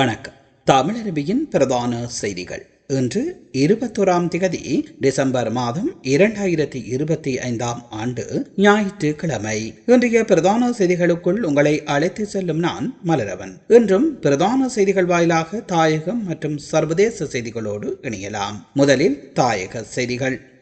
வணக்கம். தமிழருவியின் பிரதான செய்திகள். இன்று இருபத்தோராம் திகதி டிசம்பர் மாதம் இரண்டாயிரத்தி இருபத்தி ஐந்தாம் ஆண்டு ஞாயிற்றுக்கிழமை. இன்றைய பிரதான செய்திகளுக்குள் உங்களை அழைத்து செல்லும் நான் மலரவன். இன்றும் பிரதான செய்திகள் வாயிலாக தாயகம் மற்றும் சர்வதேச செய்திகளோடு இணையலாம். முதலில் தாயக செய்திகள்.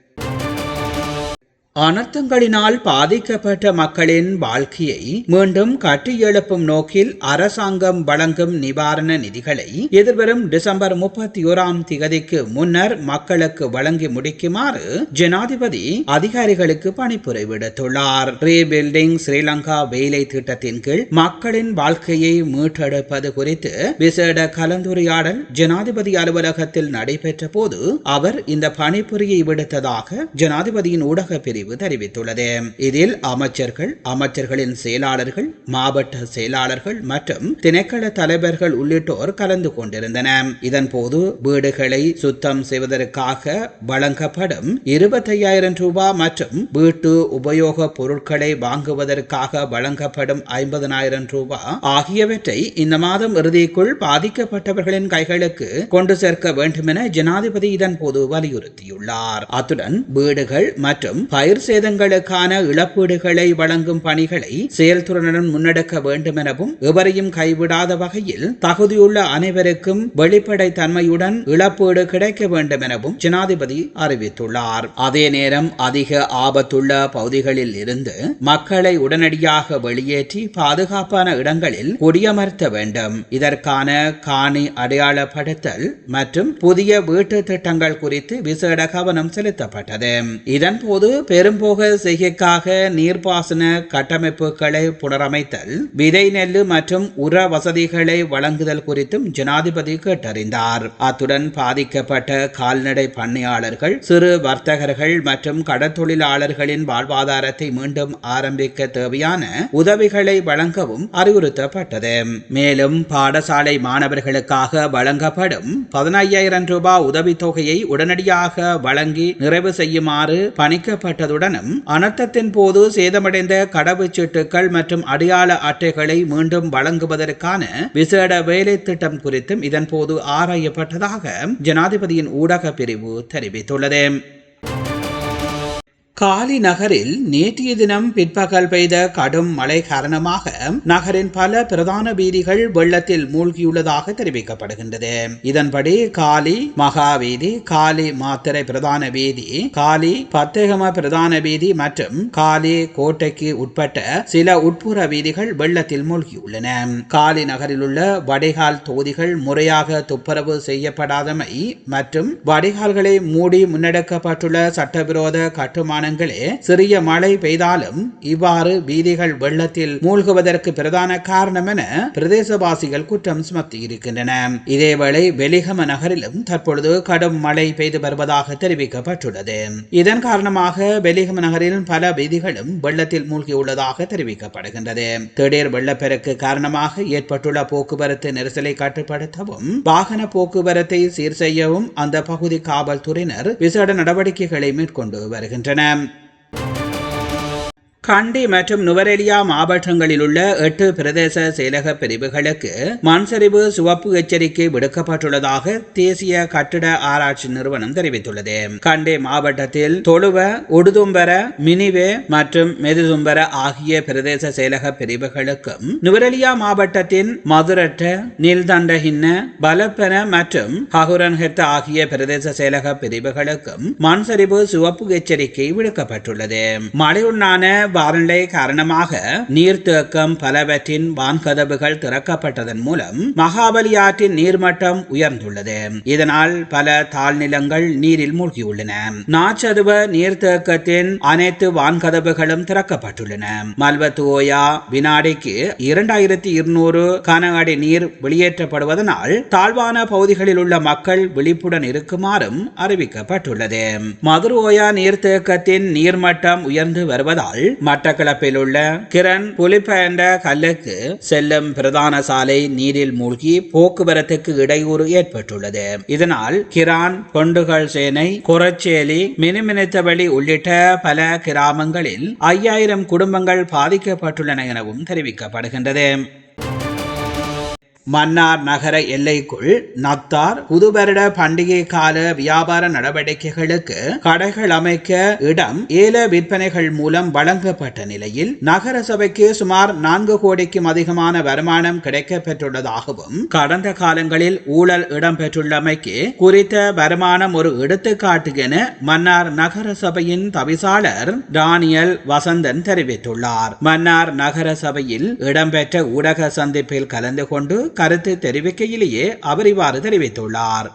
அனர்த்தங்களினால் பாதிக்கப்பட்ட மக்களின் வாழ்க்கையை மீண்டும் கட்டியெழுப்பும் நோக்கில் அரசாங்கம் வழங்கும் நிவாரண நிதிகளை எதிர்வரும் டிசம்பர் முப்பத்தி ஓராம் திகதிக்கு முன்னர் மக்களுக்கு வழங்கி முடிக்குமாறு ஜனாதிபதி அதிகாரிகளுக்கு பணிப்புரை விடுத்துள்ளார். ரீபில்டிங் ஸ்ரீலங்கா வேலை திட்டத்தின் கீழ் மக்களின் வாழ்க்கையை மீட்டெடுப்பது குறித்து விசேட கலந்துரையாடல் ஜனாதிபதி அலுவலகத்தில் நடைபெற்ற போது அவர் இந்த பணிபுரியை விடுத்ததாக ஜனாதிபதியின் ஊடக பிரிவு பிரிவு தெரிவித்துள்ளது. இதில் அமைச்சர்கள் அமைச்சர்களின் செயலாளர்கள் மாவட்ட செயலாளர்கள் மற்றும் திணைக்கள தலைவர்கள் உள்ளிட்டோர் கலந்து கொண்டிருந்தனர். இதன் போது வீடுகளை சுத்தம் செய்வதற்காக வழங்கப்படும் இருபத்தையாயிரம் ரூபாய் மற்றும் வீட்டு உபயோக பொருட்களை வாங்குவதற்காக வழங்கப்படும் ஐம்பதனாயிரம் ரூபாய் ஆகியவற்றை இந்த மாதம் இறுதிக்குள் பாதிக்கப்பட்டவர்களின் கைகளுக்கு கொண்டு சேர்க்க வேண்டும் என ஜனாதிபதி இதன் போது வலியுறுத்தியுள்ளார். அத்துடன் வீடுகள் மற்றும் பயிர் பயிர் சேதங்களுக்கான இழப்பீடுகளை வழங்கும் பணிகளை செயல்துறையுடன் முன்னெடுக்க வேண்டும் எனவும் எவரையும் கைவிடாத வகையில் தகுதியுள்ள அனைவருக்கும் வெளிப்படை தன்மையுடன் இழப்பீடு கிடைக்க வேண்டும் எனவும் ஜனாதிபதி அறிவித்துள்ளார். அதே நேரம் அதிக ஆபத்துள்ள பகுதிகளில் இருந்து மக்களை உடனடியாக வெளியேற்றி பாதுகாப்பான இடங்களில் குடியமர்த்த வேண்டும். இதற்கான காணி அடையாளப்படுத்தல் மற்றும் புதிய வீட்டு திட்டங்கள் குறித்து விசேட கவனம் செலுத்தப்பட்டது. இதன்போது பெரும்போக செய்கைக்காக நீர்ப்பாசன கட்டமைப்புகளை புனரமைத்தல் விதை நெல்லு மற்றும் உர வசதிகளை வழங்குதல் குறித்தும் ஜனாதிபதி கேட்டறிந்தார். அத்துடன் பாதிக்கப்பட்ட கால்நடை பண்ணையாளர்கள் சிறு வர்த்தகர்கள் மற்றும் கடற்தொழிலாளர்களின் வாழ்வாதாரத்தை மீண்டும் ஆரம்பிக்க தேவையான உதவிகளை வழங்கவும் அறிவுறுத்தப்பட்டது. மேலும் பாடசாலை மாணவர்களுக்காக வழங்கப்படும் பதினையாயிரம் ரூபாய் உதவித்தொகையை உடனடியாக வழங்கி நிறைவு செய்யுமாறு பணிக்கப்பட்ட உடனும் அனர்த்தத்தின் போது சேதமடைந்த கடவுச்சீட்டுகள் மற்றும் அடையாள அட்டைகளை மீண்டும் வழங்குவதற்கான விசேட வேலை திட்டம் குறித்தும் இதன்போது ஆராயப்பட்டதாக ஜனாதிபதியின் ஊடக பிரிவு தெரிவித்துள்ளது. காலி நகரில் நேற்றைய தினம் பிற்பகல் பெய்த கடும் மழை காரணமாக நகரின் பல பிரதான வீதிகள் வெள்ளத்தில் மூழ்கியுள்ளதாக தெரிவிக்கப்படுகின்றது. இதன்படி காலி மகாவீதி காலி மாத்திரை பிரதான வீதி காலி பத்தேகம பிரதான வீதி மற்றும் காலி கோட்டைக்கு உட்பட்ட சில உட்புற வீதிகள் வெள்ளத்தில் மூழ்கியுள்ளன. காலி நகரில் உள்ள வடிகால் தொகுதிகள் முறையாக துப்புரவு செய்யப்படாதமை மற்றும் வடிகால்களை மூடி முன்னெடுக்கப்பட்டுள்ள சட்டவிரோத கட்டுமான காரணங்களே சிறிய மழை பெய்தாலும் இவ்வாறு வீதிகள் வெள்ளத்தில் மூழ்குவதற்கு பிரதான காரணம் என பிரதேசவாசிகள் குற்றம் சுமத்தியிருக்கின்றன. இதேவேளை வெலிகம நகரிலும் தற்பொழுது கடும் மழை பெய்து வருவதாக தெரிவிக்கப்பட்டுள்ளது. இதன் காரணமாக வெலிகம நகரில் பல வீதிகளும் வெள்ளத்தில் மூழ்கியுள்ளதாக தெரிவிக்கப்படுகின்றது. திடீர் வெள்ளப்பெருக்கு காரணமாக ஏற்பட்டுள்ள போக்குவரத்து நெரிசலை கட்டுப்படுத்தவும் வாகன போக்குவரத்தை சீர் செய்யவும் அந்த பகுதி காவல்துறையினர் விசேட நடவடிக்கைகளை மேற்கொண்டு வருகின்றனர். and கண்டி மற்றும் நுவரெலியா மாவட்டங்களில் உள்ள எட்டு பிரதேச செயலக பிரிவுகளுக்கு மண்சரிவு சிவப்பு எச்சரிக்கை விடுக்கப்பட்டுள்ளதாக தேசிய கட்டிட ஆராய்ச்சி நிறுவனம் தெரிவித்துள்ளது. கண்டி மாவட்டத்தில் தொழுவ உடுதும்பர மினிவே மற்றும் மெதுதும்பர ஆகிய பிரதேச செயலக பிரிவுகளுக்கும் நுவரெலியா மாவட்டத்தின் மதுரட்ட நீல்தண்டஹின்ன பலப்பன மற்றும் ஹகுரன்ஹெத் ஆகிய பிரதேச செயலக பிரிவுகளுக்கும் மண்சரிவு சிவப்பு எச்சரிக்கை விடுக்கப்பட்டுள்ளது. மழையுண்டான வானிலை காரணமாக நீர்த்தேக்கம் பலவற்றின் வான்கதவுகள் திறக்கப்பட்டதன் மூலம் மகாபலி ஆற்றின் நீர்மட்டம் உயர்ந்துள்ளது. இதனால் பல தாழ்நிலங்கள் நீரில் மூழ்கியுள்ளன. நாச்சதுவ நீர்த்தேக்கத்தின் அனைத்து வான்கதவுகளும் திறக்கப்பட்டுள்ளன. மல்வத்துவோயா வினாடிக்கு இரண்டாயிரத்தி இருநூறு கன அடி நீர் வெளியேற்றப்படுவதனால் தாழ்வான பகுதிகளில் உள்ள மக்கள் விழிப்புடன் இருக்குமாறும் அறிவிக்கப்பட்டுள்ளது. மதுரோயா நீர்த்தேக்கத்தின் நீர்மட்டம் உயர்ந்து வருவதால் மட்டக்களப்பில் உள்ள கிரண் புலிப்ப கல்லுக்கு செல்லும் பிரதான சாலை நீரில் மூழ்கி போக்குவரத்துக்கு இடையூறு ஏற்பட்டுள்ளது. இதனால் கிரான் கொண்டுகள் சேனை குரச்சேலி மினிமினித்தவழி உள்ளிட்ட பல கிராமங்களில் ஐயாயிரம் குடும்பங்கள் பாதிக்கப்பட்டுள்ளன எனவும் தெரிவிக்கப்படுகின்றது. மன்னார் நகர எல்லைக்குள் நத்தார் புதுவருட பண்டிகை கால வியாபார நடவடிக்கைகளுக்கு கடைகள் அமைக்க இடம் ஏல விற்பனைகள் மூலம் வழங்கப்பட்ட நிலையில் நகர சபைக்கு சுமார் நான்கு கோடிக்கும் அதிகமான வருமானம் கிடைக்க பெற்றுள்ளதாகவும் கடந்த காலங்களில் ஊழல் இடம்பெற்றுள்ளமைக்கு குறித்த வருமானம் ஒரு எடுத்துக்காட்டு என மன்னார் நகர சபையின் தவிசாளர் டானியல் வசந்தன் தெரிவித்துள்ளார். மன்னார் நகர சபையில் இடம்பெற்ற ஊடக சந்திப்பில் கலந்து கொண்டு கருத்து தெரிவிக்கையிலேயே அவர் இவ்வாறு தெரிவித்துள்ளார்.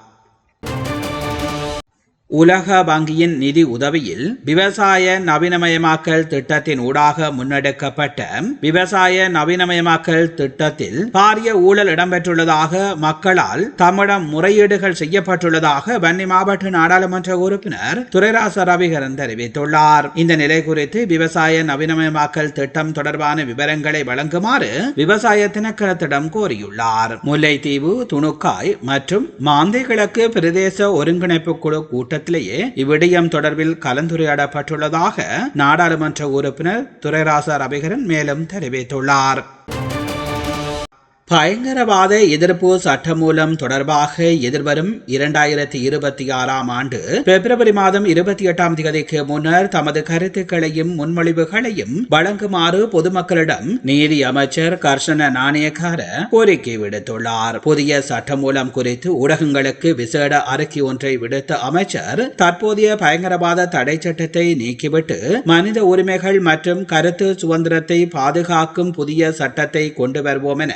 உலக வங்கியின் நிதி உதவியில் விவசாய நவீனமயமாக்கல் திட்டத்தின் ஊடாக முன்னெடுக்கப்பட்ட விவசாய நவீனமயமாக்கல் திட்டத்தில் பாரிய ஊழல் இடம்பெற்றுள்ளதாக மக்களால் தம்மிடம் முறையீடுகள் செய்யப்பட்டுள்ளதாக வன்னி மாவட்ட நாடாளுமன்ற உறுப்பினர் துரைராச ரவிகரன் தெரிவித்துள்ளார். இந்த நிலை குறித்து விவசாய நவீனமயமாக்கல் திட்டம் தொடர்பான விவரங்களை வழங்குமாறு விவசாய திணைக்களத்திடம் கோரியுள்ளார். முல்லைத்தீவு துணுக்காய் மற்றும் மாந்தை கிழக்கு பிரதேச ஒருங்கிணைப்பு குழு கூட்டத்தில் கூட்டத்திலேயே இவ்விடயம் தொடர்பில் கலந்துரையாடப்பட்டுள்ளதாக நாடாளுமன்ற உறுப்பினர் துரைராசா ரவிகரன் மேலும் தெரிவித்துள்ளார். பயங்கரவாத எதிர்ப்பு சட்டமூலம் தொடர்பாக எதிர்வரும் இரண்டாயிரத்தி இருபத்தி ஆறாம் ஆண்டு பிப்ரவரி மாதம் இருபத்தி எட்டாம் தேதிக்கு முன்னர் தமது கருத்துக்களையும் முன்மொழிவுகளையும் வழங்குமாறு பொதுமக்களிடம் நீதி அமைச்சர் கர்ஷன நாணயக்கார கோரிக்கை விடுத்துள்ளார். புதிய சட்டமூலம் குறித்து ஊடகங்களுக்கு விசேட அறிக்கை ஒன்றை விடுத்த அமைச்சர் தற்போதைய பயங்கரவாத தடை சட்டத்தை நீக்கிவிட்டு மனித உரிமைகள் மற்றும் கருத்து சுதந்திரத்தை பாதுகாக்கும் புதிய சட்டத்தை கொண்டு வருவோம் என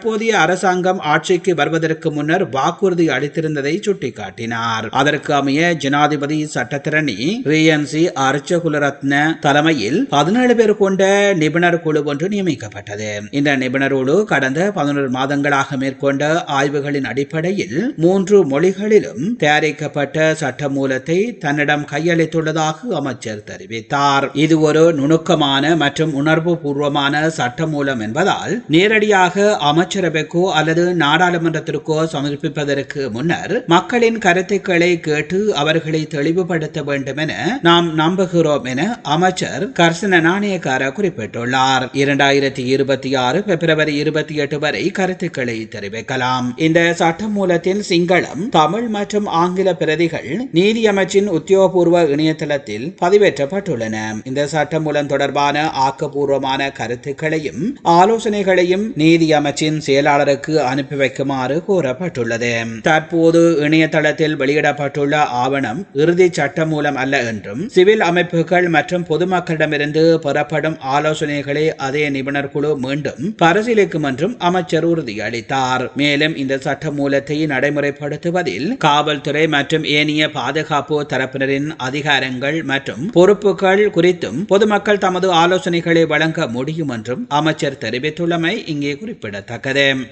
தற்போதைய அரசாங்கம் ஆட்சிக்கு வருவதற்கு முன்னர் வாக்குறுதி அளித்திருந்ததை சுட்டிக்காட்டினார். அதற்கு அமைய ஜனாதிபதி சட்டத்திரணி வி எம் சி அர்ச்சகுலரத்ன தலைமையில் பதினேழு பேர் கொண்ட நிபுணர் குழு ஒன்று நியமிக்கப்பட்டது. இந்த நிபுணர் குழு கடந்த பதினோரு மாதங்களாக மேற்கொண்ட ஆய்வுகளின் அடிப்படையில் மூன்று மொழிகளிலும் தயாரிக்கப்பட்ட சட்ட மூலத்தை தன்னிடம் கையளித்துள்ளதாக அமைச்சர் தெரிவித்தார். இது ஒரு நுணுக்கமான மற்றும் உணர்வு பூர்வமான சட்ட மூலம் என்பதால் நேரடியாக அமைச்சரவைக்கோ அல்லது நாடாளுமன்றத்திற்கோ சமர்ப்பிப்பதற்கு முன்னர் மக்களின் கருத்துக்களை கேட்டு அவர்களை தெளிவுபடுத்த வேண்டும் என நாம் நம்புகிறோம் என அமைச்சர் கர்சன நாணயக்கார குறிப்பிட்டுள்ளார். இரண்டாயிரத்தி இருபத்தி ஆறு பிப்ரவரி இருபத்தி எட்டு வரை கருத்துக்களை தெரிவிக்கலாம். இந்த சட்ட மூலத்தில் சிங்களம் தமிழ் மற்றும் ஆங்கில பிரதிகள் நீதியமைச்சின் உத்தியோகபூர்வ இணையதளத்தில் பதிவேற்றப்பட்டுள்ளன. இந்த சட்டமூலம் தொடர்பான ஆக்கப்பூர்வமான கருத்துக்களையும் ஆலோசனைகளையும் நீதியமைச்சின் அமைச்சின் செயலாளருக்கு அனுப்பி வைக்குமாறு கூறப்பட்டுள்ளது. தற்போது இணையதளத்தில் வெளியிடப்பட்டுள்ள ஆவணம் இறுதி சட்டமூலம் அல்ல என்றும் சிவில் அமைப்புகள் மற்றும் பொதுமக்களிடமிருந்து பெறப்படும் ஆலோசனைகளை அதே நிபுணர் குழு மீண்டும் பரிசீலிக்கும் என்றும் அமைச்சர் உறுதியளித்தார். மேலும் இந்த சட்ட மூலத்தை நடைமுறைப்படுத்துவதில் காவல்துறை மற்றும் ஏனைய பாதுகாப்பு தரப்பினரின் அதிகாரங்கள் மற்றும் பொறுப்புகள் குறித்தும் பொதுமக்கள் தமது ஆலோசனைகளை வழங்க முடியும் என்றும் அமைச்சர் தெரிவித்துள்ளமை இங்கே குறிப்பிடத்தக்கது. Academ.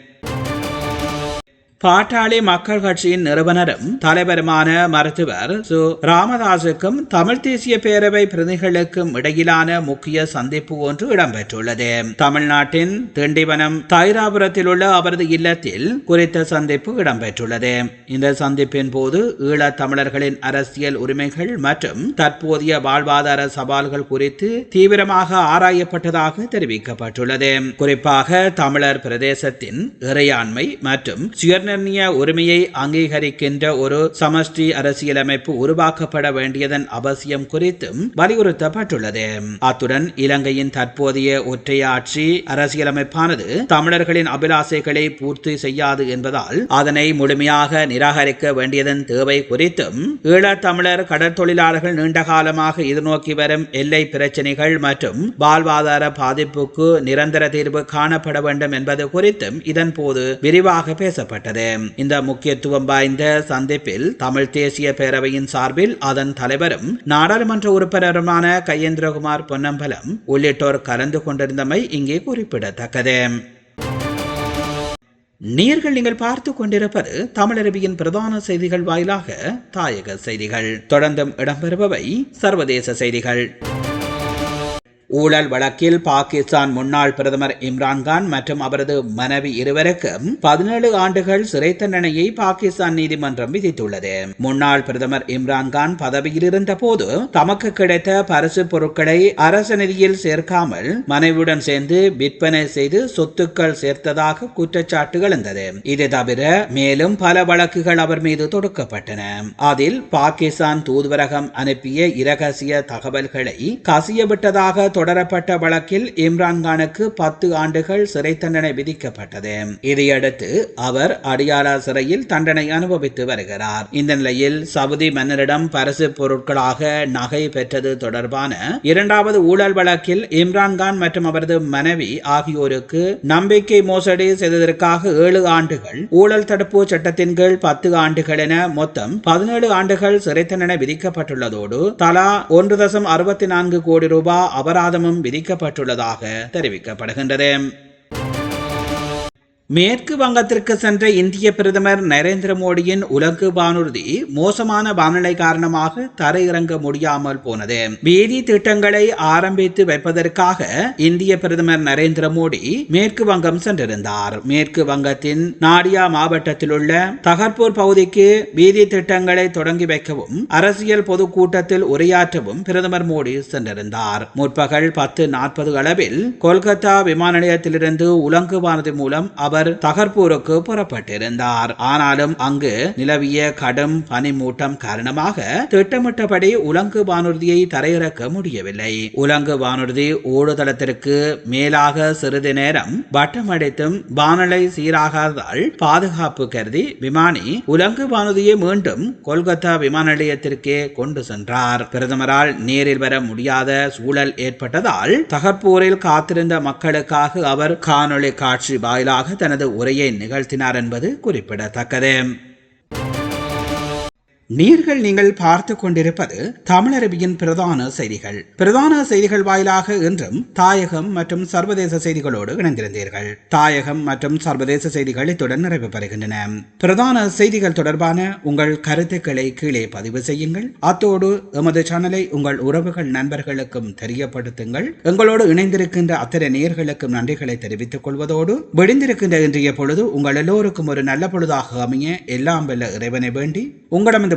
பாட்டாளி மக்கள் கட்சியின் நிறுவனரும் தலைவருமான மருத்துவர் சு. ராமதாசுக்கும் தமிழ் தேசிய பேரவை பிரதிகளுக்கும் இடையிலான முக்கிய சந்திப்பு ஒன்று இடம்பெற்றுள்ளது. தமிழ்நாட்டின் திண்டிவனம் தைராபுரத்தில் உள்ள அவரது இல்லத்தில் குறித்த சந்திப்பு இடம்பெற்றுள்ளது. இந்த சந்திப்பின் போது ஈழத் தமிழர்களின் அரசியல் உரிமைகள் மற்றும் தற்போதைய வாழ்வாதார சவால்கள் குறித்து தீவிரமாக ஆராயப்பட்டதாக தெரிவிக்கப்பட்டுள்ளது. குறிப்பாக தமிழர் பிரதேசத்தின் இறையாண்மை மற்றும் சுய நிர்ணய உரிமையை அங்கீகரிக்கின்ற ஒரு சமஷ்டி அரசியலமைப்பு உருவாக்கப்பட வேண்டியதன் அவசியம் குறித்தும் வலியுறுத்தப்பட்டுள்ளது. அத்துடன் இலங்கையின் தற்போதைய ஒற்றையாட்சி அரசியலமைப்பானது தமிழர்களின் அபிலாசைகளை பூர்த்தி செய்யாது என்பதால் அதனை முழுமையாக நிராகரிக்க வேண்டியதன் தேவை குறித்தும் ஈழத்தமிழர் கடற்தொழிலாளர்கள் நீண்ட காலமாக எதிர்நோக்கி வரும் எல்லை பிரச்சினைகள் மற்றும் வாழ்வாதார பாதிப்புக்கு நிரந்தர தீர்வு காணப்பட வேண்டும் என்பது குறித்தும் இதன் போது விரிவாக பேசப்பட்டது. இந்த முக்கியத்துவம் வாய்ந்த சந்திப்பில் தமிழ் தேசிய பேரவையின் சார்பில் அதன் தலைவரும் நாடாளுமன்ற உறுப்பினருமான கையேந்திரகுமார் பொன்னம்பலம் உள்ளிட்டோர் கலந்து கொண்டிருந்தமை இங்கே குறிப்பிடத்தக்கது. நீர்கள் நீங்கள் பார்த்து கொண்டிருப்பது தமிழரபியின் பிரதான செய்திகள் வாயிலாக தாயக செய்திகள். தொடர்ந்தும் இடம்பெறுபவை சர்வதேச செய்திகள். ஊழல் வழக்கில் பாகிஸ்தான் முன்னாள் பிரதமர் இம்ரான்கான் மற்றும் அவரது மனைவி இருவருக்கும் பதினேழு ஆண்டுகள் சிறை தண்டனையை பாகிஸ்தான் நீதிமன்றம் விதித்துள்ளது. முன்னாள் பிரதமர் இம்ரான்கான் பதவியில் இருந்த போது தமக்கு கிடைத்த பரிசு பொருட்களை அரசு நிதியில் சேர்க்காமல் மனைவியுடன் சேர்ந்து விற்பனை செய்து சொத்துக்கள் சேர்த்ததாக குற்றச்சாட்டு எழுந்தது. இது தவிர மேலும் பல வழக்குகள் அவர் மீது தொடுக்கப்பட்டன. அதில் பாகிஸ்தான் தூதுவரகம் அனுப்பிய இரகசிய தகவல்களை கசியவிட்டதாக தொடரப்பட்ட வழக்கில் இம்ரான்கானுக்கு பத்து ஆண்டுகள் சிறை தண்டனை விதிக்கப்பட்டது. இதையடுத்து அவர் அடியாரா சிறையில் தண்டனை அனுபவித்து வருகிறார். இந்த நிலையில் சவுதி மன்னரிடம் பரிசு பொருட்களாக நகை பெற்றது தொடர்பான இரண்டாவது ஊழல் வழக்கில் இம்ரான்கான் மற்றும் அவரது மனைவி ஆகியோருக்கு நம்பிக்கை மோசடி செய்ததற்காக ஏழு ஆண்டுகள் ஊழல் தடுப்பு சட்டத்தின் கீழ் பத்து ஆண்டுகள் என மொத்தம் பதினேழு ஆண்டுகள் சிறை தண்டனை விதிக்கப்பட்டுள்ளதோடு தலா ஒன்று தசம் அறுபத்தி நான்கு கோடி ரூபாய் அபராதமும் விதிக்கப்பட்டுள்ளதாக தெரிவிக்கப்படுகின்றது. மேற்கு வங்கத்திற்கு சென்ற இந்திய பிரதமர் நரேந்திர மோடியின் உலகு வானூர்தி மோசமான வானிலை காரணமாக தரையிறங்க முடியாமல் போனது. வீதி திட்டங்களை ஆரம்பித்து வைப்பதற்காக இந்திய பிரதமர் நரேந்திர மோடி மேற்கு வங்கம் சென்றிருந்தார். மேற்கு வங்கத்தின் நாடியா மாவட்டத்தில் உள்ள தகர்பூர் பகுதிக்கு வீதி திட்டங்களை தொடங்கி வைக்கவும் அரசியல் பொதுக்கூட்டத்தில் உரையாற்றவும் பிரதமர் மோடி சென்றிருந்தார். முற்பகல் பத்து நாற்பது அளவில் கொல்கத்தா விமான நிலையத்திலிருந்து உலங்கு வானதி மூலம் அவர் அவர் தகர்பூருக்கு புறப்பட்டிருந்தார். ஆனாலும் அங்கு நிலவிய கடும் பனிமூட்டம் காரணமாக திட்டமிட்டபடி உலங்கு வானூர்தியை தரையிறக்க முடியவில்லை. உலங்கு வானூர்தி ஓடுதளத்திற்கு மேலாக சிறிது நேரம் வட்டமடைத்தும் வானலை சீராகாததால் பாதுகாப்பு கருதி விமானி உலங்கு வானூர்தியை மீண்டும் கொல்கத்தா விமான நிலையத்திற்கே கொண்டு சென்றார். பிரதமரால் நேரில் வர முடியாத சூழல் ஏற்பட்டதால் தகர்பூரில் காத்திருந்த மக்களுக்காக அவர் காணொளி காட்சி வாயிலாக தனது உரையை நிகழ்த்தினார் என்பது குறிப்பிடத்தக்கது. நீர்கள் நீங்கள் பார்த்து கொண்டிருப்பது தமிழரபியின் பிரதான செய்திகள். பிரதான செய்திகள் வாயிலாக இன்றும் தாயகம் மற்றும் சர்வதேச செய்திகளோடு இணைந்திருந்தீர்கள். தாயகம் மற்றும் சர்வதேச செய்திகள் இத்துடன் நிறைவு பெறுகின்றன. பிரதான செய்திகள் தொடர்பான உங்கள் கருத்துக்களை கீழே பதிவு செய்யுங்கள். அத்தோடு எமது சேனலை உங்கள் உறவுகள் நண்பர்களுக்கும் தெரியப்படுத்துங்கள். எங்களோடு இணைந்திருக்கின்ற அத்தனை நேர்களுக்கும் நன்றிகளை தெரிவித்துக் கொள்வதோடு விடிந்திருக்கின்ற இன்றைய பொழுது உங்கள் எல்லோருக்கும் ஒரு நல்ல பொழுதாக அமைய எல்லாம் வெல்ல இறைவனை வேண்டி உங்களிடம்